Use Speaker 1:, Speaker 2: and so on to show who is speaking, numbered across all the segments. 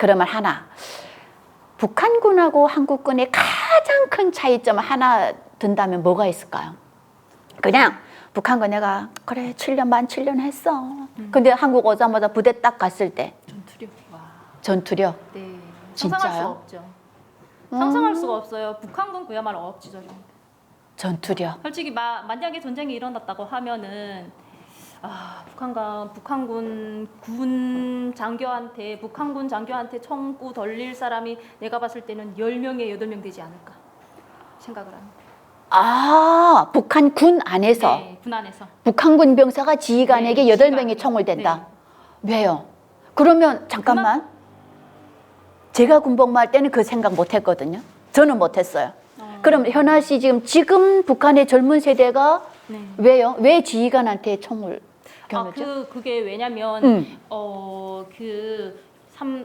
Speaker 1: 그러면 하나. 북한군하고 한국군의 가장 큰 차이점 하나 든다면 뭐가 있을까요? 그냥 북한군 내가 그래 7년 반 7년 했어. 근데 한국 오자마자 부대 딱 갔을 때
Speaker 2: 전투력. 와.
Speaker 1: 전투력.
Speaker 2: 네. 상상할
Speaker 1: 진짜요?
Speaker 2: 수가 없죠. 상상할
Speaker 1: 음.
Speaker 2: 수가 없어요. 북한군 그야말로 억지절입니다.
Speaker 1: 전투력.
Speaker 2: 솔직히 마, 만약에 전쟁이 일어났다고 하면은 아, 북한군 북한군 군 장교한테 북한군 장교한테 총구 돌릴 사람이 내가 봤을 때는 10명에 8명 되지 않을까 생각을 합니다.
Speaker 1: 아, 북한 군 안에서
Speaker 2: 네, 군 안에서.
Speaker 1: 북한 군 병사가 지휘관에게
Speaker 2: 네,
Speaker 1: 여덟
Speaker 2: 지휘관.
Speaker 1: 명이 총을 댄다. 왜요? 그러면 잠깐만. 제가 군복무할 때는 그 생각 못 했거든요. 저는 못 했어요.
Speaker 2: 어,
Speaker 1: 그럼 현아 씨 지금 지금 북한의 젊은 세대가
Speaker 2: 네.
Speaker 1: 왜요? 왜 지휘관한테 총을
Speaker 2: 아,
Speaker 1: 겨누죠?
Speaker 2: 그 그게 왜냐면
Speaker 1: 음.
Speaker 2: 어 그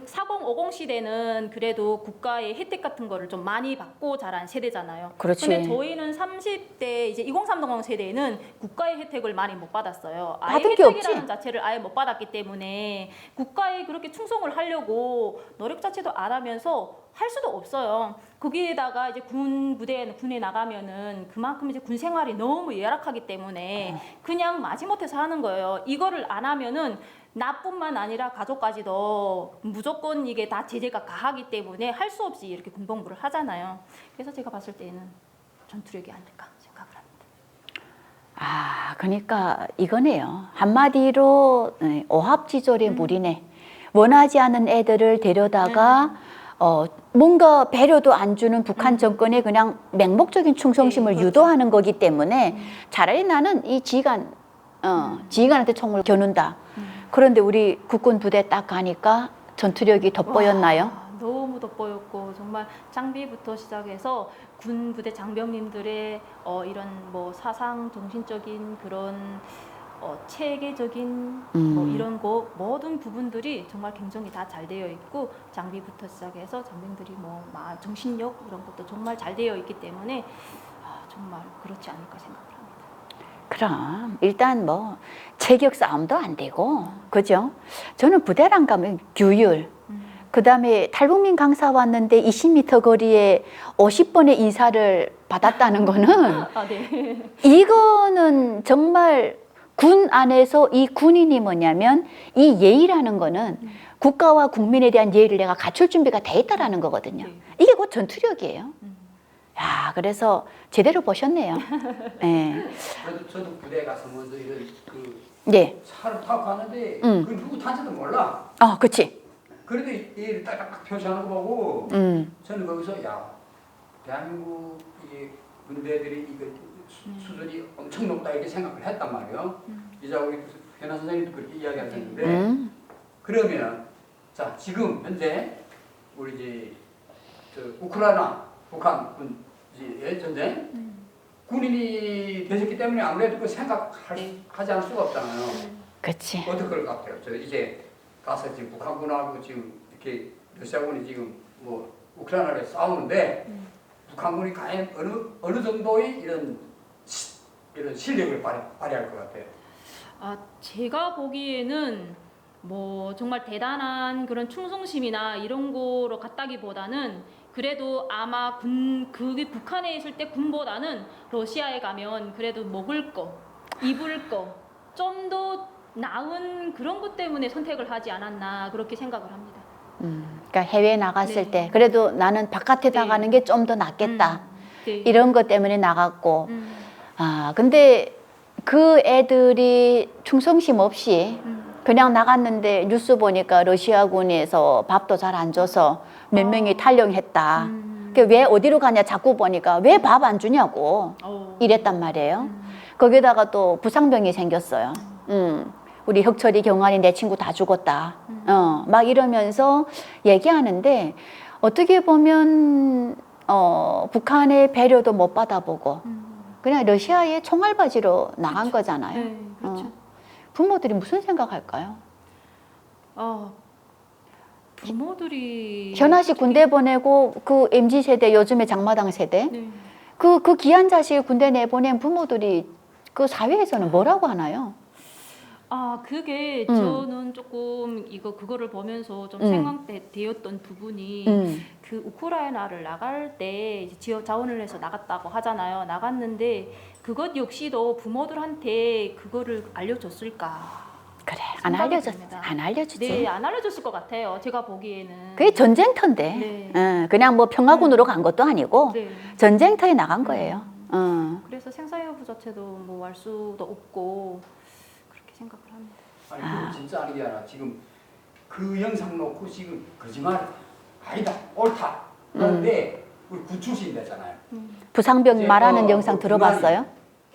Speaker 2: 4050 시대는 그래도 국가의 혜택 같은 거를 좀 많이 받고 자란 세대잖아요.
Speaker 1: 그렇지.
Speaker 2: 근데 저희는 30대 이제 2030 세대는 국가의 혜택을 많이 못 받았어요. 아예
Speaker 1: 받은 게
Speaker 2: 혜택이라는
Speaker 1: 없지.
Speaker 2: 자체를 아예 못 받았기 때문에 국가에 그렇게 충성을 하려고 노력 자체도 안 하면서 할 수도 없어요. 거기에다가 이제 군 부대에 군에 나가면은 그만큼 이제 군 생활이 너무 열악하기 때문에 그냥 마지못해서 하는 거예요. 이거를 안 하면은 나뿐만 아니라 가족까지도 무조건 이게 다 제재가 가하기 때문에 할 수 없이 이렇게 군복무를 하잖아요. 그래서 제가 봤을 때는 전투력이 아닐까 생각을 합니다.
Speaker 1: 아, 그러니까 이거네요. 한마디로 네, 오합지졸의
Speaker 2: 음.
Speaker 1: 무리네. 원하지 않은 애들을 데려다가
Speaker 2: 네.
Speaker 1: 어, 뭔가 배려도 안 주는 북한 정권에 그냥 맹목적인 충성심을
Speaker 2: 음. 네, 그렇죠.
Speaker 1: 유도하는 거기 때문에
Speaker 2: 음.
Speaker 1: 차라리 나는 이 지휘관, 어, 지휘관한테 총을 겨눈다.
Speaker 2: 음.
Speaker 1: 그런데 우리 국군 부대 딱 가니까 전투력이 돋보였나요?
Speaker 2: 와, 너무 돋보였고 정말 장비부터 시작해서 군 부대 장병님들의 어, 이런 뭐 사상 정신적인 그런 어, 체계적인 뭐
Speaker 1: 음.
Speaker 2: 이런 거 모든 부분들이 정말 굉장히 다 잘 되어 있고 장비부터 시작해서 장병들이 뭐 마- 정신력 이런 것도 정말 잘 되어 있기 때문에 아, 정말 그렇지 않을까 생각을 합니다.
Speaker 1: 그럼 일단 뭐 체격 싸움도 안 되고 그죠? 저는 부대랑 가면 규율
Speaker 2: 음.
Speaker 1: 그 다음에 탈북민 강사 왔는데 20m 거리에 50번의 인사를 받았다는 거는
Speaker 2: 아 네.
Speaker 1: 이거는 정말 군 안에서 이 군인이 뭐냐면 이 예의라는 거는
Speaker 2: 음.
Speaker 1: 국가와 국민에 대한 예의를 내가 갖출 준비가 돼 있다라는 거거든요.
Speaker 2: 네.
Speaker 1: 이게 곧 전투력이에요.
Speaker 2: 음.
Speaker 1: 야, 그래서 제대로 보셨네요. 예.
Speaker 3: 저도, 저도 부대 가서 먼저 이런 그
Speaker 1: 예.
Speaker 3: 차를 타고 갔는데
Speaker 1: 음.
Speaker 3: 그 누구 탄지도 몰라.
Speaker 1: 어, 그치.
Speaker 3: 그래도 얘를 딱딱 표시하는 거 보고
Speaker 1: 음.
Speaker 3: 저는 거기서 야 대한민국 이 군대들이 이거 수-
Speaker 2: 음.
Speaker 3: 수준이 엄청 높다 이렇게 생각을 했단 말이에요.
Speaker 2: 음.
Speaker 3: 이제 우리 현아 선생님도 그렇게 이야기하셨는데
Speaker 1: 음.
Speaker 3: 그러면 자 지금 현재 우리 이제 저 우크라이나 북한 군 전쟁
Speaker 2: 음.
Speaker 3: 군인이 되셨기 때문에 아무래도 그 생각하지
Speaker 2: 네.
Speaker 3: 않을 수가 없잖아요.
Speaker 1: 그치.
Speaker 3: 어떨 것 같아요? 저 이제 가서 지금 북한군하고 지금 이렇게 러시아군이 지금 뭐 우크라이나를 싸우는데
Speaker 2: 음.
Speaker 3: 북한군이 과연 어느 어느 정도의 이런 시, 이런 실력을 발휘, 발휘할 것 같아요.
Speaker 2: 아, 제가 보기에는 뭐 정말 대단한 그런 충성심이나 이런 거로 갔다기보다는 그래도 아마 군 그게 북한에 있을 때 군보다는 러시아에 가면 그래도 먹을 거, 입을 거 좀 더 나은 그런 것 때문에 선택을 하지 않았나 그렇게 생각을 합니다.
Speaker 1: 음. 그러니까 해외 나갔을
Speaker 2: 네.
Speaker 1: 때 그래도 나는 바깥에
Speaker 2: 네.
Speaker 1: 나가는 게 좀 더 낫겠다.
Speaker 2: 음, 네.
Speaker 1: 이런 것 때문에 나갔고.
Speaker 2: 음,
Speaker 1: 아, 근데 그 애들이 충성심 없이
Speaker 2: 음.
Speaker 1: 그냥 나갔는데 뉴스 보니까 러시아군에서 밥도 잘 안 줘서 몇
Speaker 2: 어.
Speaker 1: 명이 탈영했다.
Speaker 2: 음.
Speaker 1: 그왜 어디로 가냐 자꾸 보니까 왜 밥 안 주냐고
Speaker 2: 어.
Speaker 1: 이랬단 말이에요.
Speaker 2: 음.
Speaker 1: 거기다가 또 부상병이 생겼어요. 음. 우리 혁철이 경환이 내 친구 다 죽었다.
Speaker 2: 음.
Speaker 1: 어, 막 이러면서 얘기하는데 어떻게 보면 어, 북한의 배려도 못 받아보고
Speaker 2: 음.
Speaker 1: 그냥 러시아의 총알바지로 나간 거잖아요.
Speaker 2: 네, 그렇죠.
Speaker 1: 어. 부모들이 무슨 생각할까요?
Speaker 2: 어, 부모들이
Speaker 1: 현아 씨 군대 보내고 그 MZ 세대 요즘의 장마당 세대
Speaker 2: 네.
Speaker 1: 그 그 귀한 자식을 군대 내보낸 부모들이 그 사회에서는 뭐라고 하나요?
Speaker 2: 아아 그게
Speaker 1: 음.
Speaker 2: 저는 조금 이거 그거를 보면서 좀
Speaker 1: 음.
Speaker 2: 생각되었던 부분이
Speaker 1: 음.
Speaker 2: 그 우크라이나를 나갈 때 지역 자원을 해서 나갔다고 하잖아요. 나갔는데 그것 역시도 부모들한테 그거를 알려줬을까?
Speaker 1: 그래 안
Speaker 2: 생각이
Speaker 1: 알려줬
Speaker 2: 듭니다.
Speaker 1: 안 알려주지.
Speaker 2: 네, 안 알려줬을 것 같아요. 제가 보기에는.
Speaker 1: 그게 전쟁터인데.
Speaker 2: 네.
Speaker 1: 어, 그냥 뭐 평화군으로 간 것도 아니고
Speaker 2: 네.
Speaker 1: 전쟁터에 나간 거예요. 어.
Speaker 2: 그래서 생사여부 자체도 뭐 알 수도 없고 그렇게 생각을 합니다.
Speaker 3: 아니
Speaker 1: 아.
Speaker 3: 그거 진짜 아닌 게 아니라 지금 그 영상 놓고 지금 거짓말 아니다 옳다 그런데 우리 구출신 됐잖아요.
Speaker 1: 부상병
Speaker 3: 이제
Speaker 1: 말하는
Speaker 3: 어,
Speaker 1: 영상
Speaker 3: 그
Speaker 1: 들어봤어요?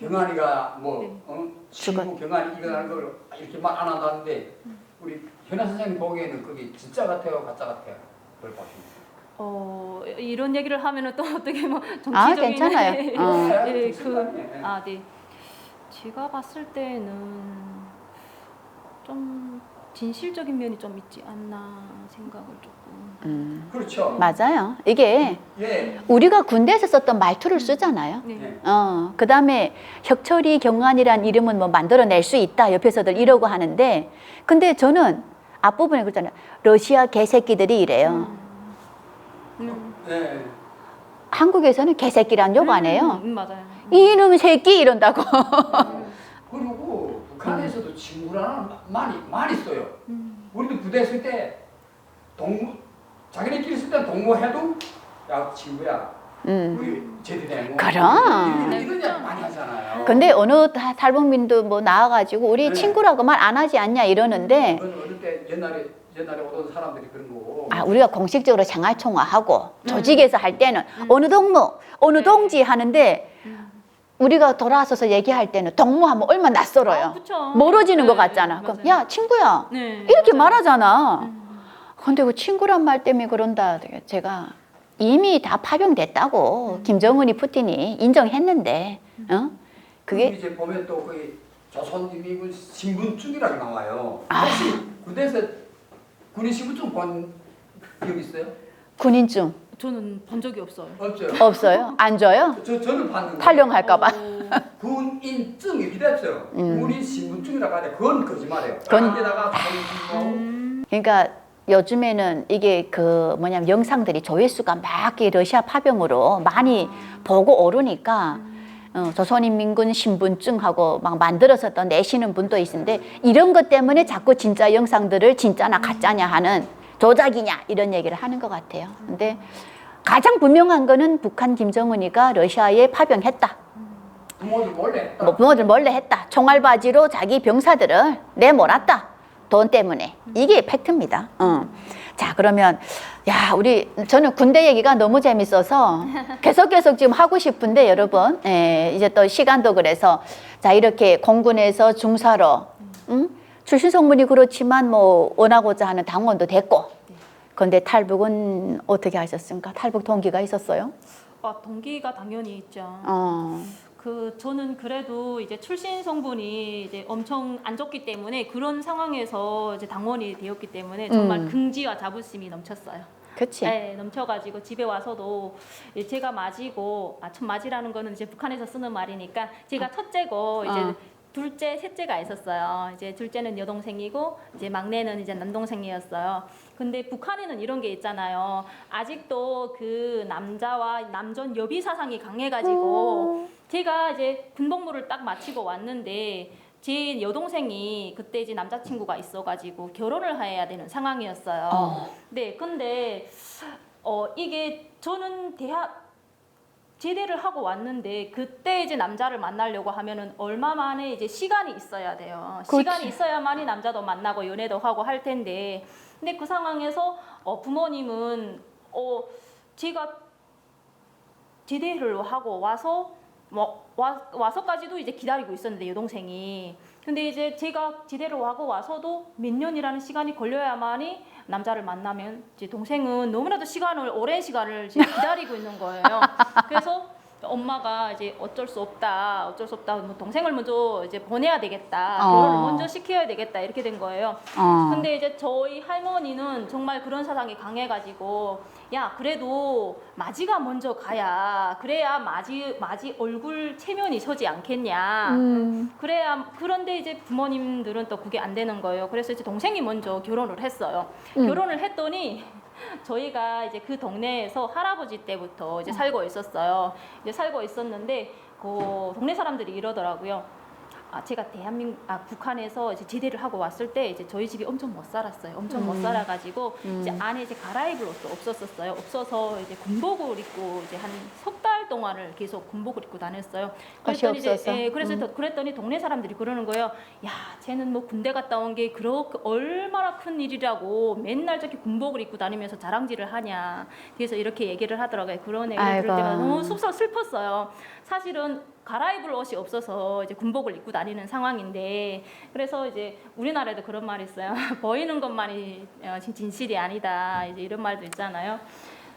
Speaker 3: 경환이가 뭐
Speaker 2: 네.
Speaker 3: 어? 친구 경환이 일어나는 걸 이렇게 말 안 한다는데 우리 현아 선생님 보기에는 그게 진짜 같아요 가짜 같아요 그걸 보시면
Speaker 2: 어 이런 얘기를 하면은 또 어떻게 뭐 정치적인
Speaker 1: 아, 괜찮아요. 어.
Speaker 2: 예,
Speaker 3: 무슨 말이에요?
Speaker 2: 그, 아, 네. 제가 봤을 때는 좀 진실적인 면이 좀 있지 않나 생각을 조금.
Speaker 1: 음.
Speaker 3: 그렇죠.
Speaker 1: 맞아요. 이게
Speaker 3: 예.
Speaker 1: 우리가 군대에서 썼던 말투를 쓰잖아요.
Speaker 2: 네.
Speaker 3: 예.
Speaker 1: 어, 그 다음에 혁철이 경환이란 이름은 뭐 만들어낼 수 있다. 옆에서들 이러고 하는데, 근데 저는 앞부분에 그랬잖아요. 러시아 개새끼들이 이래요.
Speaker 2: 음.
Speaker 3: 예.
Speaker 1: 한국에서는 개새끼란 욕 안 해요.
Speaker 2: 음, 맞아요.
Speaker 1: 이놈 새끼 이런다고.
Speaker 3: 그리고 북한에서도 친구라는 말이 많이 써요.
Speaker 2: 음.
Speaker 3: 우리도 부대 있을 때 동무 자기네끼리 있을 때 동무해도 야 친구야
Speaker 1: 음.
Speaker 3: 우리 제대되고
Speaker 1: 그럼.
Speaker 3: 이런, 이런 이야기 많이 하잖아요.
Speaker 1: 근데 어느 다- 탈북민도 뭐 나와가지고 우리
Speaker 3: 네.
Speaker 1: 친구라고 말 안 하지 않냐 이러는데
Speaker 3: 그건 어느 때 옛날에 옛날에 오던 사람들이 그런 거고.
Speaker 1: 아, 우리가 공식적으로 생활 통화하고 조직에서 할 때는 어느 동무, 어느
Speaker 2: 네.
Speaker 1: 동지 하는데 우리가 돌아서서 얘기할 때는 동무하면 얼마나 낯설어요.
Speaker 2: 아, 그쵸.
Speaker 1: 멀어지는 것
Speaker 2: 네,
Speaker 1: 같잖아. 그럼
Speaker 2: 맞아요.
Speaker 1: 야 친구야
Speaker 2: 네,
Speaker 1: 이렇게
Speaker 2: 맞아요.
Speaker 1: 말하잖아.
Speaker 2: 음.
Speaker 1: 근데 그 친구란 말 때문에 그런다. 제가 이미 다 파병됐다고
Speaker 2: 음.
Speaker 1: 김정은이 푸틴이 인정했는데, 어?
Speaker 3: 그게
Speaker 1: 그게
Speaker 3: 이제 보면 또 거기 조선인민군 신분증이라고 나와요.
Speaker 1: 아.
Speaker 3: 혹시 군대에서 군인 신분증 본 기억 있어요?
Speaker 1: 군인증
Speaker 2: 저는 본 적이 없어요.
Speaker 3: 없죠.
Speaker 1: 없어요? 안 줘요?
Speaker 3: 저 저는 봤는데
Speaker 1: 탈용할까봐.
Speaker 2: 어,
Speaker 3: 군인증이 이렇게 됐어요.
Speaker 1: 음.
Speaker 3: 군인 신분증이라고 하는데 그건 거짓말이에요.
Speaker 1: 그건-
Speaker 3: 안에다가
Speaker 2: 음.
Speaker 1: 그러니까 요즘에는 이게 그 뭐냐면 영상들이 조회수가 막 이 러시아 파병으로 많이 보고 오르니까 어, 조선인민군 신분증하고 막 만들어서 또 내시는 분도 있는데 이런 것 때문에 자꾸 진짜 영상들을 진짜나 가짜냐 하는 조작이냐 이런 얘기를 하는 것 같아요. 근데 가장 분명한 거는 북한 김정은이가 러시아에 파병했다.
Speaker 3: 부모들 몰래
Speaker 1: 뭐 부모들 몰래 했다. 총알 바지로 자기 병사들을 내몰았다. 돈 때문에. 이게 팩트입니다. 어. 자, 그러면, 야, 우리, 저는 군대 얘기가 너무 재밌어서 계속 계속 지금 하고 싶은데, 여러분. 예, 이제 또 시간도 그래서. 자, 이렇게 공군에서 중사로, 응? 출신 성분이 그렇지만 뭐, 원하고자 하는 당원도 됐고. 그런데 탈북은 어떻게 하셨습니까? 탈북 동기가 있었어요?
Speaker 2: 아, 동기가 당연히 있죠.
Speaker 1: 어.
Speaker 2: 그 저는 그래도 이제 출신 성분이 이제 엄청 안 좋기 때문에 그런 상황에서 이제 당원이 되었기 때문에 정말
Speaker 1: 음.
Speaker 2: 긍지와 자부심이 넘쳤어요.
Speaker 1: 그치?
Speaker 2: 네, 넘쳐가지고 집에 와서도 제가 맞이고 아, 첫 맞이라는 거는 이제 북한에서 쓰는 말이니까 제가 첫째고 이제
Speaker 1: 어.
Speaker 2: 둘째, 셋째가 있었어요. 이제 둘째는 여동생이고 이제 막내는 이제 남동생이었어요. 근데 북한에는 이런 게 있잖아요. 아직도 그 남자와 남전 여비 사상이 강해가지고 제가 이제 군복무를 딱 마치고 왔는데 제 여동생이 그때 이제 남자친구가 있어가지고 결혼을 해야 되는 상황이었어요.
Speaker 1: 어.
Speaker 2: 네, 근데 어 이게 저는 대학 제대를 하고 왔는데 그때 이제 남자를 만나려고 하면은 얼마 만에 이제 시간이 있어야 돼요.
Speaker 1: 그렇지.
Speaker 2: 시간이 있어야만이 남자도 만나고 연애도 하고 할 텐데 근데 그 상황에서 어 부모님은 어 제가 제대를 하고 와서 뭐 와, 와서까지도 이제 기다리고 있었는데 여동생이 근데 이제 제가 제대로 하고 와서도 몇 년이라는 시간이 걸려야만이 남자를 만나면 이제 동생은 너무나도 시간을 오랜 시간을 지금 기다리고 있는 거예요. 그래서 엄마가 이제 어쩔 수 없다, 어쩔 수 없다, 뭐 동생을 먼저 이제 보내야 되겠다,
Speaker 1: 어.
Speaker 2: 결혼을 먼저 시켜야 되겠다 이렇게 된 거예요.
Speaker 1: 어.
Speaker 2: 근데 이제 저희 할머니는 정말 그런 사상이 강해가지고 야 그래도 마지가 먼저 가야 그래야 마지 마지 얼굴 체면이 서지 않겠냐.
Speaker 1: 음.
Speaker 2: 그래야 그런데 이제 부모님들은 또 그게 안 되는 거예요. 그래서 이제 동생이 먼저 결혼을 했어요.
Speaker 1: 음.
Speaker 2: 결혼을 했더니 저희가 이제 그 동네에서 할아버지 때부터
Speaker 1: 어.
Speaker 2: 이제 살고 있었어요. 이제 살고 있었는데 그 동네 사람들이 이러더라고요. 아 제가 대한민국 아 북한에서 이제 제대를 하고 왔을 때 이제 저희 집이 엄청 못 살았어요. 엄청 못
Speaker 1: 음.
Speaker 2: 살아가지고
Speaker 1: 음.
Speaker 2: 이제 안에 이제 갈아입을 옷도 없었었어요. 없어서 이제 군복을 입고 이제 한 석 달 동안을 계속 군복을 입고 다녔어요. 그랬더니 이제
Speaker 1: 없어서?
Speaker 2: 예, 그래서
Speaker 1: 음.
Speaker 2: 더- 그랬더니 동네 사람들이 그러는 거예요. 야, 쟤는 뭐 군대 갔다 온 게 그렇게 얼마나 큰 일이라고 맨날 저렇게 군복을 입고 다니면서 자랑질을 하냐. 그래서 이렇게 얘기를 하더라고요. 그런 얘기를 들을
Speaker 1: 아이고.
Speaker 2: 때가 너무 슬퍼 슬펐어요. 사실은 갈아입을 옷이 없어서 이제 군복을 입고 다니는 상황인데 그래서 이제 우리나라에도 그런 말이 있어요. 보이는 것만이 어, 진- 진실이 아니다. 이제 이런 말도 있잖아요.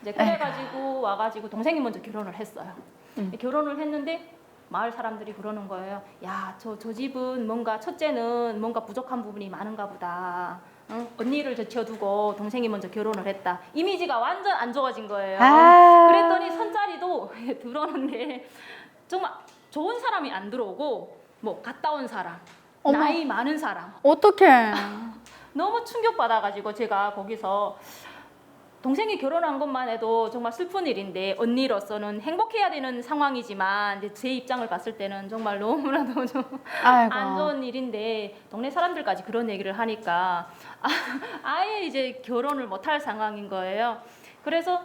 Speaker 2: 이제 그래가지고 와가지고 동생이 먼저 결혼을 했어요.
Speaker 1: 음.
Speaker 2: 결혼을 했는데 마을 사람들이 그러는 거예요. 야, 저, 저 집은 뭔가 첫째는 뭔가 부족한 부분이 많은가 보다. 응? 언니를 제쳐두고 동생이 먼저 결혼을 했다. 이미지가 완전 안 좋아진 거예요.
Speaker 1: 아.
Speaker 2: 그랬더니 선자리도 들어오는데 정말 좋은 사람이 안 들어오고 뭐 갔다 온 사람,
Speaker 1: 어머.
Speaker 2: 나이 많은 사람
Speaker 1: 어떡해.
Speaker 2: 너무 충격 받아가지고 제가 거기서 동생이 결혼한 것만 해도 정말 슬픈 일인데 언니로서는 행복해야 되는 상황이지만 이제 제 입장을 봤을 때는 정말 너무나도 좀안
Speaker 1: 아이고.
Speaker 2: 좋은 일인데 동네 사람들까지 그런 얘기를 하니까 아, 아예 이제 결혼을 못할 상황인 거예요. 그래서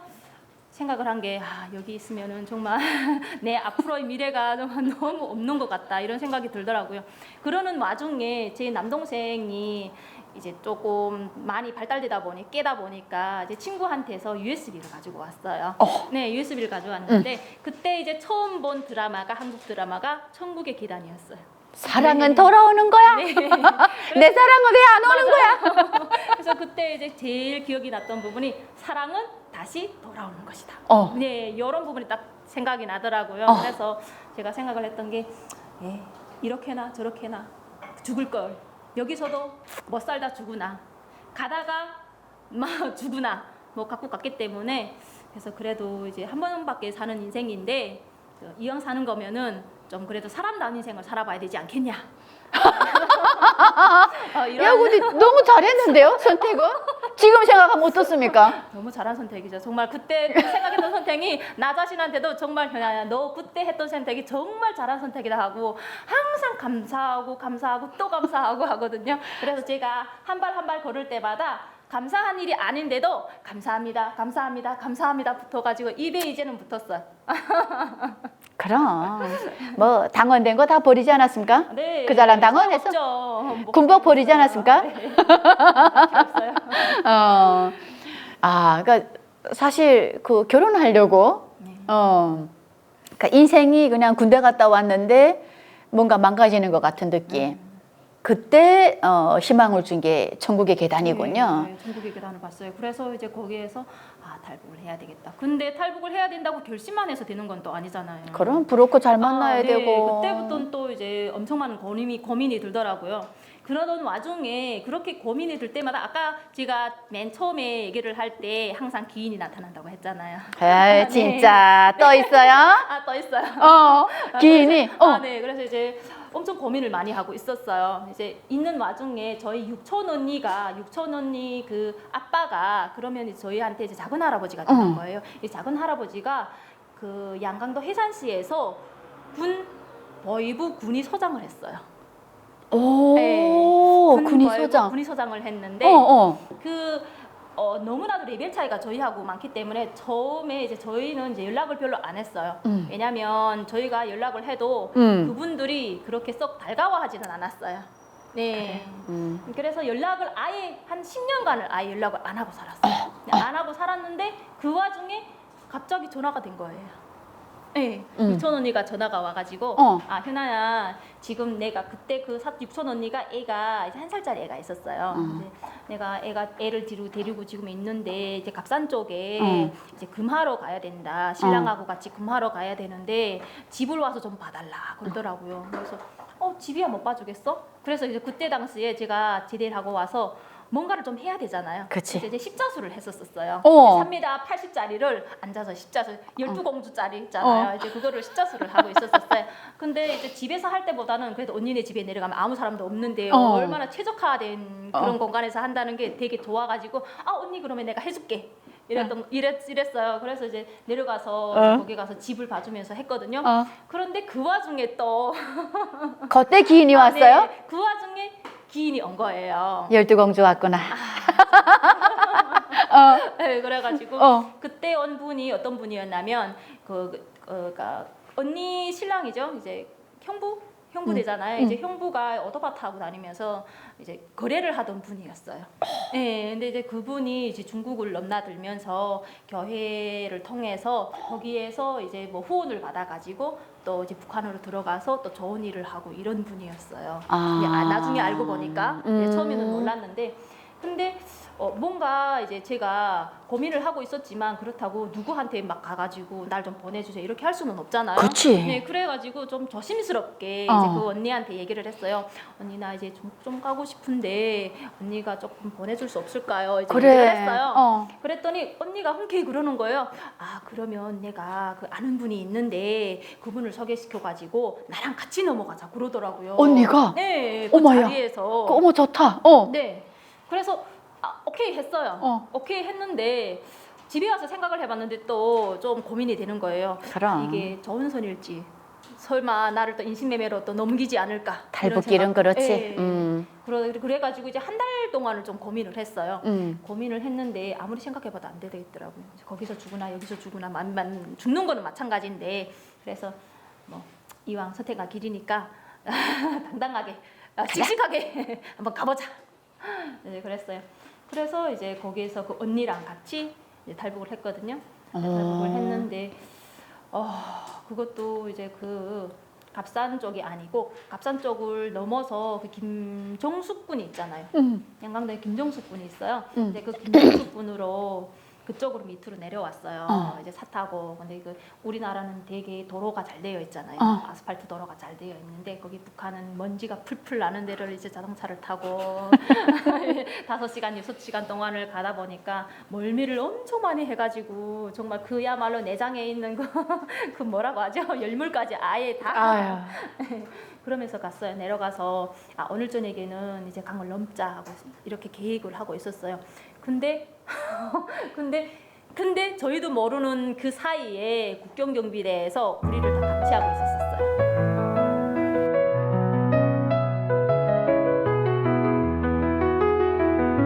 Speaker 2: 생각을 한 게 아, 여기 있으면은 정말 내 앞으로의 미래가 정말 너무 없는 것 같다 이런 생각이 들더라고요. 그러는 와중에 제 남동생이 이제 조금 많이 발달되다 보니 깨다 보니까 이제 친구한테서 USB를 가지고 왔어요.
Speaker 1: 어.
Speaker 2: 네, USB를 가져왔는데 그때 이제 처음 본 드라마가 한국 드라마가 천국의 계단이었어요.
Speaker 1: 사랑은
Speaker 2: 네.
Speaker 1: 돌아오는 거야?
Speaker 2: 네.
Speaker 1: 내 사랑은 왜 안 오는 거야?
Speaker 2: 그래서 그때 이제 제일 기억이 났던 부분이 사랑은 다시 돌아오는 것이다.
Speaker 1: 어.
Speaker 2: 네, 이런 부분이 딱 생각이 나더라고요.
Speaker 1: 어.
Speaker 2: 그래서 제가 생각을 했던 게 예, 이렇게나 저렇게나 죽을 걸 여기서도 못 살다 죽으나 가다가 막 죽으나 뭐 갖고 갔기 때문에 그래서 그래도 이제 한 번밖에 사는 인생인데 그 이왕 사는 거면은 좀 그래도 사람 다운 인생을 살아봐야 되지 않겠냐. 어, 이런
Speaker 1: 야, 근데 너무 잘했는데요, 선택은? 지금 생각하면 어떻습니까?
Speaker 2: 너무 잘한 선택이죠. 정말 그때 생각했던 선택이 나 자신한테도 정말 현아야 너 그때 했던 선택이 정말 잘한 선택이다 하고 항상 감사하고 감사하고 또 감사하고 하거든요. 그래서 제가 한 발 한 발 걸을 때마다 감사한 일이 아닌데도 감사합니다, 감사합니다, 감사합니다 붙어가지고 입에 이제는 붙었어요.
Speaker 1: 그럼 뭐 당원된 거 다 버리지 않았습니까?
Speaker 2: 네,
Speaker 1: 그 사람 당원해서
Speaker 2: 없죠. 뭐
Speaker 1: 군복 버리지 않았습니까?
Speaker 2: 네, 없어요.
Speaker 1: 어. 아, 그러니까 사실 그 결혼하려고
Speaker 2: 네.
Speaker 1: 어. 그러니까 인생이 그냥 군대 갔다 왔는데 뭔가 망가지는 것 같은 느낌. 그때 어, 희망을 준 게 천국의 계단이군요.
Speaker 2: 네, 네, 천국의 계단을 봤어요. 그래서 이제 거기에서 아 탈북을 해야 되겠다. 근데 탈북을 해야 된다고 결심만 해서 되는 건 또 아니잖아요.
Speaker 1: 그럼 부럽고 잘 만나야
Speaker 2: 아, 네.
Speaker 1: 되고.
Speaker 2: 그때부터는 또 이제 엄청 많은 고민이 고민이 들더라고요. 그러던 와중에 그렇게 고민이 들 때마다 아까 제가 맨 처음에 얘기를 할 때 항상 기인이 나타난다고 했잖아요.
Speaker 1: 아, 진짜 떠 있어요?
Speaker 2: 아또 있어요.
Speaker 1: 어, 기인이. 어.
Speaker 2: 아, 네. 그래서 이제 엄청 고민을 많이 하고 있었어요. 이제 있는 와중에 저희 육촌 언니가 육촌 언니 그 아빠가 그러면 이제 저희한테 이제 작은 할아버지가 되는
Speaker 1: 응.
Speaker 2: 거예요. 이 작은 할아버지가 그 양강도 해산시에서 군 보이부 군의소장을 했어요.
Speaker 1: 오,
Speaker 2: 네. 군 보이부
Speaker 1: 소장.
Speaker 2: 군의소장을 했는데
Speaker 1: 어, 어.
Speaker 2: 그 어, 너무나도 레벨 차이가 저희하고 많기 때문에 처음에 이제 저희는 이제 연락을 별로 안 했어요.
Speaker 1: 음.
Speaker 2: 왜냐하면 저희가 연락을 해도
Speaker 1: 음.
Speaker 2: 그분들이 그렇게 썩 달가워하지는 않았어요. 네.
Speaker 1: 음.
Speaker 2: 그래서 연락을 아예 한 10년간을 아예 연락을 안 하고 살았어요. 그냥 안 하고 살았는데 그 와중에 갑자기 전화가 된 거예요. 네,
Speaker 1: 음.
Speaker 2: 육촌 언니가 전화가 와가지고
Speaker 1: 어.
Speaker 2: 아 현아야 지금 내가 그때 그 사, 육촌 언니가 애가 이제 한 살짜리 애가 있었어요.
Speaker 1: 어.
Speaker 2: 근데 내가 애가 애를 데리고 데리고 지금 있는데 이제 갑산 쪽에
Speaker 1: 어.
Speaker 2: 이제 금하러 가야 된다. 신랑하고 같이 금하러 가야 되는데 집을 와서 좀 봐달라 그러더라고요. 그래서 어 집이야 못 봐주겠어? 그래서 이제 그때 당시에 제가 제대를 하고 와서 뭔가를 좀 해야 되잖아요.
Speaker 1: 그치.
Speaker 2: 그래서 이제 십자수를 했었었어요.
Speaker 1: 어.
Speaker 2: 3m 80짜리를 앉아서 십자수, 열두 공주짜리 있잖아요. 이제 그거를 십자수를 하고 있었었어요. 근데 이제 집에서 할 때보다는 그래도 언니네 집에 내려가면 아무 사람도 없는데요.
Speaker 1: 어.
Speaker 2: 얼마나 최적화된 그런
Speaker 1: 어.
Speaker 2: 공간에서 한다는 게 되게 좋아가지고 아 언니 그러면 내가 해줄게. 이랬던 이랬 이랬어요. 그래서 이제 내려가서
Speaker 1: 어.
Speaker 2: 거기 가서 집을 봐주면서 했거든요.
Speaker 1: 어.
Speaker 2: 그런데 그 와중에 또
Speaker 1: 그때 기인이
Speaker 2: 아,
Speaker 1: 왔어요?
Speaker 2: 네, 그 와중에 기인이 온 거예요.
Speaker 1: 열두 공주 왔구나.
Speaker 2: 네, 그래가지고
Speaker 1: 어.
Speaker 2: 그때 온 분이 어떤 분이었냐면 그, 그, 그러니까 언니 신랑이죠. 이제 형부 형부
Speaker 1: 음.
Speaker 2: 되잖아요.
Speaker 1: 음.
Speaker 2: 이제 형부가 오토바 타고 다니면서 이제 거래를 하던 분이었어요. 네, 근데 이제 그분이 이제 중국을 넘나들면서 교회를 통해서 거기에서 이제 뭐 후원을 받아가지고 또 이제 북한으로 들어가서 또 좋은 일을 하고 이런 분이었어요.
Speaker 1: 아.
Speaker 2: 아, 나중에 알고 보니까
Speaker 1: 음.
Speaker 2: 네, 처음에는 몰랐는데 근데 어, 뭔가 이제 제가 고민을 하고 있었지만 그렇다고 누구한테 막 가가지고 날 좀 보내주세요 이렇게 할 수는 없잖아요.
Speaker 1: 그치.
Speaker 2: 네, 그래가지고 좀 조심스럽게
Speaker 1: 어.
Speaker 2: 이제 그 언니한테 얘기를 했어요. 언니 나 이제 좀, 좀 가고 싶은데 언니가 조금 보내줄 수 없을까요? 이제 얘기를 했어요.
Speaker 1: 어.
Speaker 2: 그랬더니 언니가 흔쾌히 그러는 거예요. 아 그러면 내가 그 아는 분이 있는데 그분을 소개시켜가지고 나랑 같이 넘어가자 그러더라고요.
Speaker 1: 언니가?
Speaker 2: 네, 그
Speaker 1: 어머야.
Speaker 2: 자리에서.
Speaker 1: 그, 어머 좋다. 어.
Speaker 2: 네. 그래서 아, 오케이 했어요.
Speaker 1: 어.
Speaker 2: 오케이 했는데 집에 와서 생각을 해봤는데 또 좀 고민이 되는 거예요.
Speaker 1: 그럼.
Speaker 2: 이게 좋은 선일지 설마 나를 또 인신매매로 또 넘기지 않을까?
Speaker 1: 달붓길은
Speaker 2: 생각.
Speaker 1: 그렇지.
Speaker 2: 예.
Speaker 1: 음.
Speaker 2: 그래 그래가지고 이제 한 달 동안을 좀 고민을 했어요.
Speaker 1: 음.
Speaker 2: 고민을 했는데 아무리 생각해봐도 안 되겠더라고요. 거기서 죽으나 여기서 죽으나 만 만 죽는 거는 마찬가지인데 그래서 뭐 이왕 선택한 길이니까 당당하게 아, 씩씩하게 한번 가보자. 네, 그랬어요. 그래서 이제 거기에서 그 언니랑 같이 이제 탈북을 했거든요. 네, 탈북을
Speaker 1: 어.
Speaker 2: 했는데 어, 그것도 이제 그 갑산 쪽이 아니고 갑산 쪽을 넘어서 그 김종숙 군이 있잖아요.
Speaker 1: 음.
Speaker 2: 양강도에 김종숙 군이 있어요.
Speaker 1: 음.
Speaker 2: 근데 그 김종숙 군으로 그쪽으로 밑으로 내려왔어요.
Speaker 1: 어.
Speaker 2: 이제 차 타고. 근데 그 우리나라는 되게 도로가 잘 되어 있잖아요.
Speaker 1: 어.
Speaker 2: 아스팔트 도로가 잘 되어 있는데 거기 북한은 먼지가 풀풀 나는 데를 이제 자동차를 타고 다섯 시간 여섯 시간 동안을 가다 보니까 멀미를 엄청 많이 해가지고 정말 그야말로 내장에 있는 그, 그 뭐라고 하죠 열물까지 아예 다. 그러면서 갔어요. 내려가서 아, 오늘 저녁에는 이제 강을 넘자 하고 이렇게 계획을 하고 있었어요. 근데 근데 근데 저희도 모르는 그 사이에 국경경비대에서 우리를 다 감시하고 있었어요.